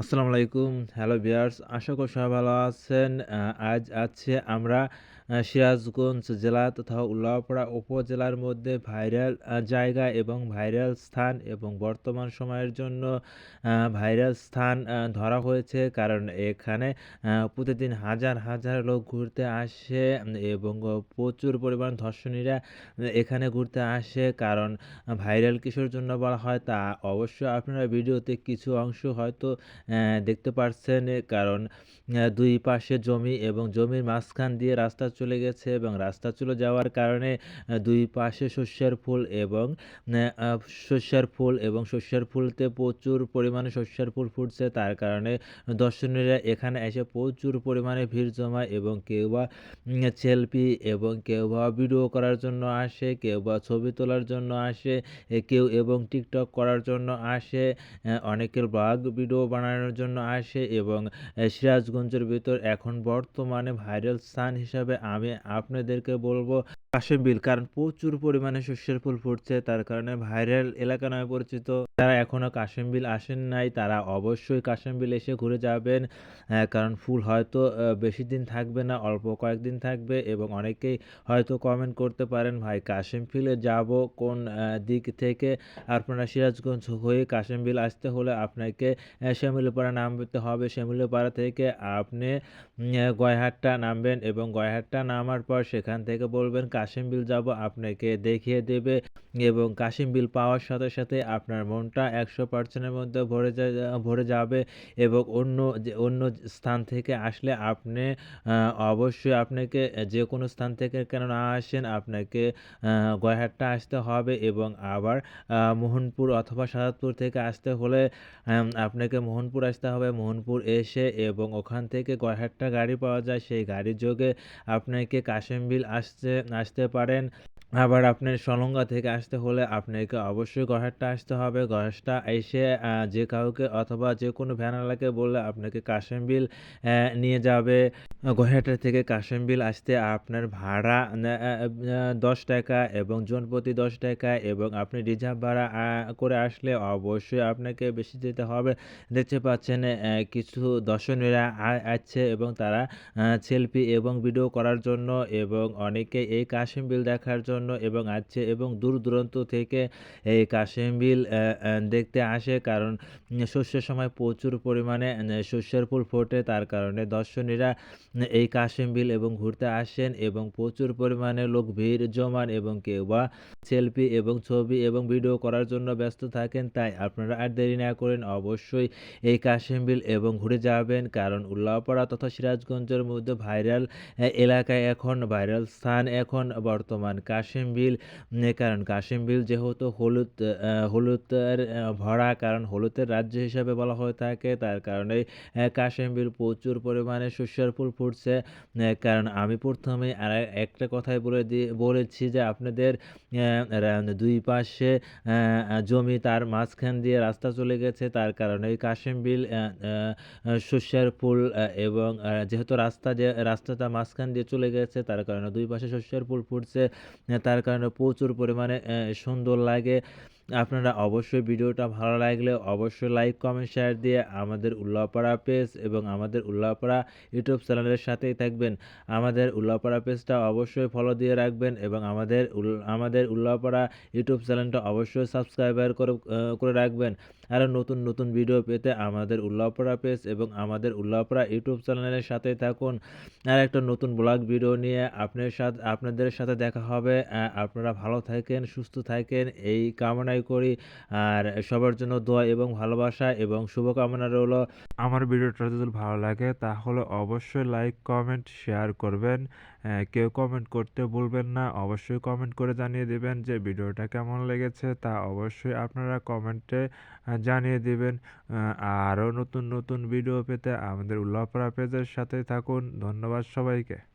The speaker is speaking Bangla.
আসসালামু আলাইকুম। হ্যালো বিয়ার্স আশা করি সবাই ভালো আছেন। আজ আছে আমরা সিরাজগঞ্জ জেলা তথা উল্লাপাড়া উপজেলার মধ্যে ভাইরাল জায়গা এবং ভাইরাল স্থান এবং বর্তমান সময়ের জন্য ভাইরাল স্থান ধরা হয়েছে। কারণ এখানে প্রতিদিন হাজার হাজার লোক ঘুরতে আসে এবং প্রচুর পরিমাণ ধর্ষণীরা এখানে ঘুরতে আসে। কারণ ভাইরাল কিসের জন্য বলা হয়, তা অবশ্যই আপনারা ভিডিওতে কিছু অংশ হয়তো দেখতে পারছেন। কারণ দুই পাশে জমি এবং জমির মাঝখান দিয়ে রাস্তা চলে গেছে এবং রাস্তা চলে যাওয়ার কারণে দুই পাশে শস্যের ফুল এবং শস্যের ফুল এবং শস্যের ফুলতে প্রচুর পরিমাণে শস্যের ফুল ফুটছে। তার কারণে দর্শনীরা এখানে এসে প্রচুর পরিমাণে ভিড় জমায় এবং কেউ বা সেলফি এবং কেউ বা ভিডিও করার জন্য আসে, কেউ বা ছবি তোলার জন্য আসে কেউ এবং টিকটক করার জন্য আসে অনেকের ব্লগ, ভিডিও বানানোর জন্য আসে এবং সিরাজগঞ্জের ভিতর এখন বর্তমানে ভাইরাল স্থান হিসাবে আমি আপনাদেরকে বলব কাশেম বিল, কারণ প্রচুর পরিমাণে শস্যের ফুল ফুটছে, তার কারণে ভাইরাল এলাকা নামে পরিচিত। যারা এখনও কাশেম বিল আসেন নাই, তারা অবশ্যই কাশেম বিল এসে ঘুরে যাবেন কারণ ফুল হয়তো বেশি দিন থাকবে না, অল্প কয়েকদিন থাকবে এবং অনেকেই হয়তো কমেন্ট করতে পারেন, ভাই, কাশেম ফিলে যাব কোন দিক থেকে? আপনারা সিরাজগঞ্জ হয়ে কাশেম বিল আসতে হলে আপনাকে শ্যামলীপাড়া নামতে হবে। শ্যামলীপাড়া থেকে আপনি গয়হাট্টা নামবেন এবং গয়হাট্টা নামার পর সেখান থেকে বলবেন কাশিম বিল যাব আপনাকে দেখিয়ে দেবে এবং কাশিম বিল পাওয়ার সাথে সাথে আপনার মনটা একশো পার্সেন্টের মধ্যে ভরে ভরে যাবে এবং অন্য যে, অন্য স্থান থেকে আসলে আপনি অবশ্যই আপনাকে যে কোনো স্থান থেকে কেন না আসেন আপনাকে গয়হাট্টা আসতে হবে এবং আবার মোহনপুর অথবা সাদাতপুর থেকে আসতে হলে আপনাকে মোহনপুর আসতে হবে। মোহনপুর এসে এবং ওখান থেকে গয়হাট্টা গাড়ি পাওয়া যায়। সেই গাড়ির যোগে আপনাকে কাশিমবিল আসতে আসতে পারেন। আবার আপনার সলঙ্গা থেকে আসতে হলে আপনাকে অবশ্যই গয়হাট্টা আসতে হবে। গয়হাট্টা এসে যে কাউকে অথবা যে কোনো ভ্যানওয়ালাকে বললে আপনাকে কাশিমবিল আহ, নিয়ে যাবে। গয়হাটা থেকে কাশিমবিল আসতে আপনার ভাড়া দশ টাকা এবং জনপ্রতি দশ টাকা এবং আপনি রিজার্ভ ভাড়া করে আসলে অবশ্যই আপনাকে বেশি দিতে হবে। দেখতে পাচ্ছেন কিছু দর্শনীরা আ- আসছে এবং তারা সেলফি এবং ভিডিও করার জন্য এবং অনেকে এই কাশিমবিল দেখার জন্য এবং আসছে এবং দূর দূরান্ত থেকে এই কাশিমবিল আহ, আহ, দেখতে আসে। কারণ শস্যের সময় প্রচুর পরিমাণে শস্যের ফুল ফোটে। তার কারণে দর্শনীরা এই কাশিম বিল এবং ঘুরতে আসেন এবং প্রচুর পরিমাণে লোক ভিড় জমান এবং কেউ বা সেলফি এবং ছবি এবং ভিডিও করার জন্য ব্যস্ত থাকেন। তাই আপনারা আর দেরি না করেন অবশ্যই এই কাশিম বিল এবং ঘুরে যাবেন। কারণ উল্লাপাড়া তথা সিরাজগঞ্জের মধ্যে ভাইরাল এলাকায় এখন ভাইরাল স্থান এখন বর্তমান। কাশিম বিল কারণ কাশিম বিল যেহেতু হলুদ হলুদের ভরা, কারণ হলুদের রাজ্য হিসাবে বলা হয়ে থাকে, তার কারণে কাশিম বিল প্রচুর পরিমাণে শস্যের ফুল ফুটছে কারণ আমি প্রথমে আর একটা কথাই বলে দিয়ে বলেছি যে আপনাদের দুই পাশে জমি তার মাঝখান দিয়ে রাস্তা চলে গেছে, তার কারণে কাশিম বিল শস্যের ফুল এবং যেহেতু রাস্তা যে, রাস্তাটা মাঝখান দিয়ে চলে গেছে, তার কারণে দুই পাশে শস্যের ফুল ফুটছে তার কারণে প্রচুর পরিমাণে সুন্দর লাগে। আপনারা অবশ্যই ভিডিওটা ভালো লাগলে অবশ্যই লাইক, কমেন্ট, শেয়ার দিয়ে আমাদের উল্লাপাড়া পেজ এবং আমাদের উল্লাপাড়া ইউটিউব চ্যানেলের সাথেই থাকবেন। আমাদের উল্লাপাড়া পেজটা অবশ্যই ফলো দিয়ে রাখবেন এবং আমাদের আমাদের উল্লাপাড়া ইউটিউব চ্যানেলটা অবশ্যই সাবস্ক্রাইবার করে করে রাখবেন। আরও নতুন নতুন ভিডিও পেতে আমাদের উল্লাপাড়া পেজ এবং আমাদের উল্লাপাড়া ইউটিউব চ্যানেলের সাথেই থাকুন। আর একটা নতুন ব্লগ ভিডিও নিয়ে আপনার সাথে, আপনাদের সাথে দেখা হবে। আপনারা ভালো থাকেন, সুস্থ থাকেন। এই কামনাই করি। আর সবার জন্য দোয়া এবং ভালোবাসা এবং শুভকামনা রইল। আমার ভিডিওটা যদি ভালো লাগে তাহলে অবশ্যই লাইক, কমেন্ট, শেয়ার করবেন। কেউ কমেন্ট করতে ভুলবেন না। অবশ্যই কমেন্ট করে জানিয়ে দেবেন যে ভিডিওটা কেমন লেগেছে তা অবশ্যই আপনারা কমেন্টে জানিয়ে দিবেন। আরও নতুন নতুন ভিডিও পেতে আমাদের উল্লাপাড়া পেজের সাথে থাকুন। ধন্যবাদ সবাইকে।